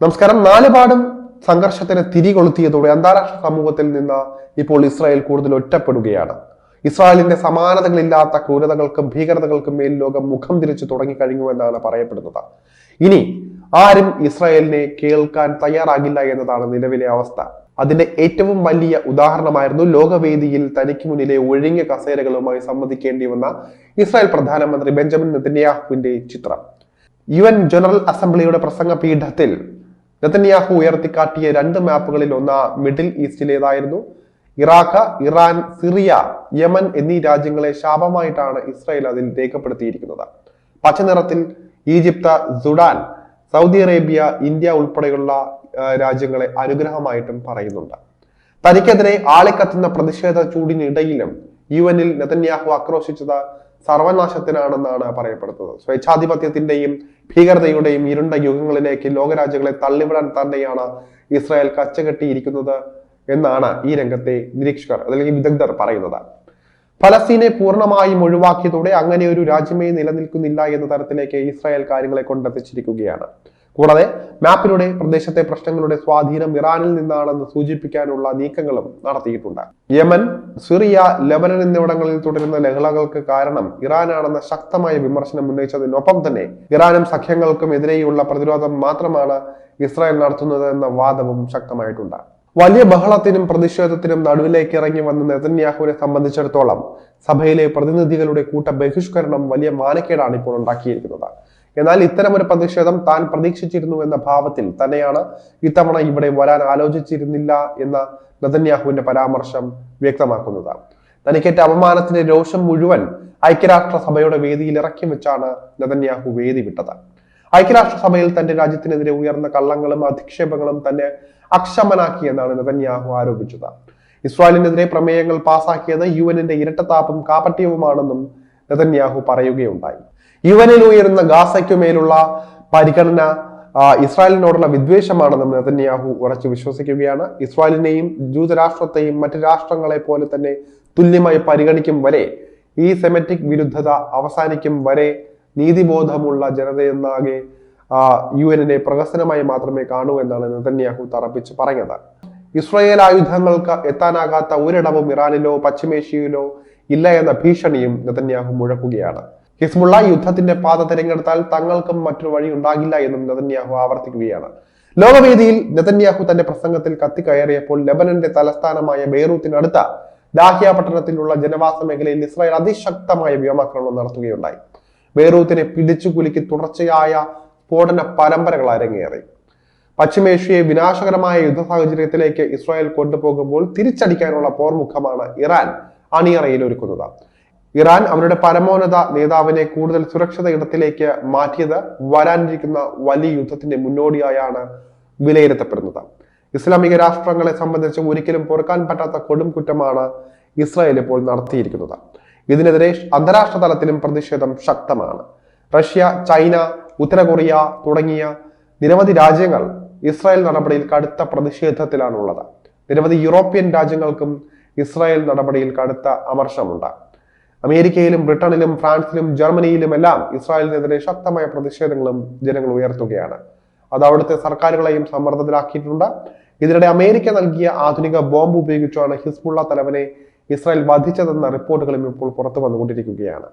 നമസ്കാരം. നാല് പാടും സംഘർഷത്തിന് തിരികൊളുത്തിയതോടെ അന്താരാഷ്ട്ര സമൂഹത്തിൽ നിന്ന് ഇപ്പോൾ ഇസ്രായേൽ കൂടുതൽ ഒറ്റപ്പെടുകയാണ്. ഇസ്രായേലിന്റെ സമാനതകളില്ലാത്ത ക്രൂരതകൾക്കും ഭീകരതകൾക്കും മേൽ ലോകം മുഖം തിരിച്ചു തുടങ്ങിക്കഴിഞ്ഞു എന്നാണ് പറയപ്പെടുന്നത്. ഇനി ആരും ഇസ്രായേലിനെ കേൾക്കാൻ തയ്യാറാകില്ല എന്നതാണ് നിലവിലെ അവസ്ഥ. അതിന്റെ ഏറ്റവും വലിയ ഉദാഹരണമായിരുന്നു ലോകവേദിയിൽ തനിക്ക് മുന്നിലെ ഒഴിഞ്ഞ കസേരകളുമായി സംവദിക്കേണ്ടി വന്ന ഇസ്രായേൽ പ്രധാനമന്ത്രി ബെഞ്ചമിൻ നെതന്യാഹുവിന്റെ ചിത്രം. യു എൻ ജനറൽ അസംബ്ലിയുടെ പ്രസംഗ പീഠത്തിൽ നെതന്യാഹു ഉയർത്തിക്കാട്ടിയ രണ്ട് മാപ്പുകളിൽ ഒന്ന് മിഡിൽ ഈസ്റ്റിലേതായിരുന്നു. ഇറാഖ് ഇറാൻ സിറിയ യമൻ എന്നീ രാജ്യങ്ങളെ ശാപമായിട്ടാണ് ഇസ്രായേൽ അതിൽ രേഖപ്പെടുത്തിയിരിക്കുന്നത്. പച്ചനിറത്തിൽ Egypt Sudan Saudi Arabia India ഉൾപ്പെടെയുള്ള രാജ്യങ്ങളെ അനുഗ്രഹമായിട്ടും പറയുന്നുണ്ട്. തനിക്കെതിരെ ആളിക്കത്തുന്ന പ്രതിഷേധ ചൂടിനിടയിലും യു എനിൽ നെതന്യാഹു ആക്രോശിച്ചത് സർവനാശത്തിനാണെന്നാണ് പറയപ്പെടുന്നത്. സ്വേച്ഛാധിപത്യത്തിന്റെയും ഭീകരതയുടെയും ഇരുണ്ട യുഗങ്ങളിലേക്ക് ലോകരാജ്യങ്ങളെ തള്ളിവിടാൻ തന്നെയാണ് ഇസ്രായേൽ കച്ചകെട്ടിയിരിക്കുന്നത് എന്നാണ് ഈ രംഗത്തെ നിരീക്ഷകർ അല്ലെങ്കിൽ വിദഗ്ധർ പറയുന്നത്. ഫലസ്തീനെ പൂർണമായും ഒഴിവാക്കിയതോടെ അങ്ങനെ ഒരു രാജ്യമേ നിലനിൽക്കുന്നില്ല എന്ന തരത്തിലേക്ക് ഇസ്രായേൽ കാര്യങ്ങളെ കൊണ്ടെത്തിച്ചിരിക്കുകയാണ്. കൂടാതെ മാപ്പിലൂടെ പ്രദേശത്തെ പ്രശ്നങ്ങളുടെ സ്വാധീനം ഇറാനിൽ നിന്നാണെന്ന് സൂചിപ്പിക്കാനുള്ള നീക്കങ്ങളും നടത്തിയിട്ടുണ്ട്. യമൻ സിറിയ ലെബനൻ എന്നിവിടങ്ങളിൽ തുടരുന്ന ലഹളകൾക്ക് കാരണം ഇറാനാണെന്ന ശക്തമായ വിമർശനം ഉന്നയിച്ചതിനൊപ്പം തന്നെ ഇറാനും സഖ്യങ്ങൾക്കും എതിരെയുള്ള പ്രതിരോധം മാത്രമാണ് ഇസ്രായേൽ നടത്തുന്നത് എന്ന വാദവും ശക്തമായിട്ടുണ്ട്. വലിയ ബഹളത്തിനും പ്രതിഷേധത്തിനും നടുവിലേക്ക് ഇറങ്ങി വന്ന നെതന്യാഹുവിനെ സംബന്ധിച്ചിടത്തോളം സഭയിലെ പ്രതിനിധികളുടെ കൂട്ട ബഹിഷ്കരണം വലിയ മാനക്കേടാണ് ഇപ്പോൾ ഉണ്ടാക്കിയിരിക്കുന്നത്. എന്നാൽ ഇത്തരം ഒരു പ്രതിഷേധം താൻ പ്രതീക്ഷിച്ചിരുന്നു എന്ന ഭാവത്തിൽ തന്നെയാണ് ഇത്തവണ ഇവിടെ വരാൻ ആലോചിച്ചിരുന്നില്ല എന്ന നദന്യാഹുവിന്റെ പരാമർശം വ്യക്തമാക്കുന്നത് തനിക്കേറ്റ അപമാനത്തിന്റെ രോഷം മുഴുവൻ ഐക്യരാഷ്ട്ര സഭയുടെ വേദിയിൽ ഇറക്കി വെച്ചാണ് നദന്യാഹു വേദി വിട്ടത്. ഐക്യരാഷ്ട്രസഭയിൽ തന്റെ രാജ്യത്തിനെതിരെ ഉയർന്ന കള്ളങ്ങളും അധിക്ഷേപങ്ങളും തന്നെ അക്ഷമനാക്കി എന്നാണ് നെതന്യാഹു ആരോപിച്ചത്. ഇസ്രായേലിനെതിരെ പ്രമേയങ്ങൾ പാസാക്കിയത് യു എന്നിന്റെ ഇരട്ടത്താപ്പും കാപട്യവുമാണെന്നും നെതന്യാഹു പറയുകയുണ്ടായി. യു എനിൽ ഉയരുന്ന ഗാസയ്ക്കുമേലുള്ള പരിഗണന ഇസ്രായേലിനോടുള്ള വിദ്വേഷമാണെന്ന് നെതന്യാഹു ഉറച്ചു വിശ്വസിക്കുകയാണ്. ഇസ്രായേലിനെയും ജൂതരാഷ്ട്രത്തെയും മറ്റു രാഷ്ട്രങ്ങളെ പോലെ തന്നെ തുല്യമായി പരിഗണിക്കും വരെ ഈ സെമറ്റിക് വിരുദ്ധത അവസാനിക്കും വരെ നീതിബോധമുള്ള ജനതയെന്നാകെ യു എന്നിനെ പ്രഹസനമായി മാത്രമേ കാണൂ എന്നാണ് നെതന്യാഹു തറപ്പിച്ച് പറഞ്ഞത്. ഇസ്രായേൽ ആയുധങ്ങൾക്ക് എത്താനാകാത്ത ഒരിടവും ഇറാനിലോ പശ്ചിമേഷ്യയിലോ ഇല്ല എന്ന ഭീഷണിയും നെതന്യാഹു മുഴക്കുകയാണ്. ഹിസ്ബുള്ള യുദ്ധത്തിന്റെ പാത തിരഞ്ഞെടുത്താൽ തങ്ങൾക്കും മറ്റൊരു വഴി ഉണ്ടാകില്ല എന്നും നെതന്യാഹു ആവർത്തിക്കുകയാണ്. ലോകവേദിയിൽ നെതന്യാഹു തന്റെ പ്രസംഗത്തിൽ കത്തിക്കയറിയപ്പോൾ ലെബനന്റെ തലസ്ഥാനമായ ബെയ്റൂത്തിനടുത്ത ദാഹിയ പട്ടണത്തിലുള്ള ജനവാസ മേഖലയിൽ ഇസ്രായേൽ അതിശക്തമായ വ്യോമാക്രമണം നടത്തുകയുണ്ടായി. ബെയ്റൂത്തിനെ പിടിച്ചു കുലുക്കി തുടർച്ചയായ സ്ഫോടന പരമ്പരകൾ അരങ്ങേറി. പശ്ചിമേഷ്യയെ വിനാശകരമായ യുദ്ധ സാഹചര്യത്തിലേക്ക് ഇസ്രായേൽ കൊണ്ടുപോകുമ്പോൾ തിരിച്ചടിക്കാനുള്ള പോർമുഖമാണ് ഇറാൻ അണിയറയിൽ ഒരുക്കുന്നത്. ഇറാൻ അവരുടെ പരമോന്നത നേതാവിനെ കൂടുതൽ സുരക്ഷിത ഇടത്തിലേക്ക് മാറ്റിയത് വരാനിരിക്കുന്ന വലിയ യുദ്ധത്തിന്റെ മുന്നോടിയായാണ് വിലയിരുത്തപ്പെടുന്നത്. ഇസ്ലാമിക രാഷ്ട്രങ്ങളെ സംബന്ധിച്ച് ഒരിക്കലും പൊറുക്കാൻ പറ്റാത്ത കൊടും കുറ്റമാണ് ഇസ്രായേൽ ഇപ്പോൾ നടത്തിയിരിക്കുന്നത്. ഇതിനെതിരെ അന്താരാഷ്ട്ര തലത്തിലും പ്രതിഷേധം ശക്തമാണ്. റഷ്യ ചൈന ഉത്തര കൊറിയ തുടങ്ങിയ നിരവധി രാജ്യങ്ങൾ ഇസ്രായേൽ നടപടിയിൽ കടുത്ത പ്രതിഷേധത്തിലാണുള്ളത്. നിരവധി യൂറോപ്യൻ രാജ്യങ്ങൾക്കും ഇസ്രായേൽ നടപടിയിൽ കടുത്ത അമർഷമുണ്ട്. അമേരിക്കയിലും ബ്രിട്ടനിലും ഫ്രാൻസിലും ജർമ്മനിയിലും എല്ലാം ഇസ്രായേലിനെതിരെ ശക്തമായ പ്രതിഷേധങ്ങളും ജനങ്ങൾ ഉയർത്തുകയാണ്. അത് അവിടുത്തെ സർക്കാരുകളെയും സമ്മർദ്ദത്തിലാക്കിയിട്ടുണ്ട്. ഇതിനിടെ അമേരിക്ക നൽകിയ ആധുനിക ബോംബ് ഉപയോഗിച്ചാണ് ഹിസ്ബുള്ള തലവനെ ഇസ്രായേൽ വധിച്ചതെന്ന റിപ്പോർട്ടുകളും ഇപ്പോൾ പുറത്തു വന്നുകൊണ്ടിരിക്കുകയാണ്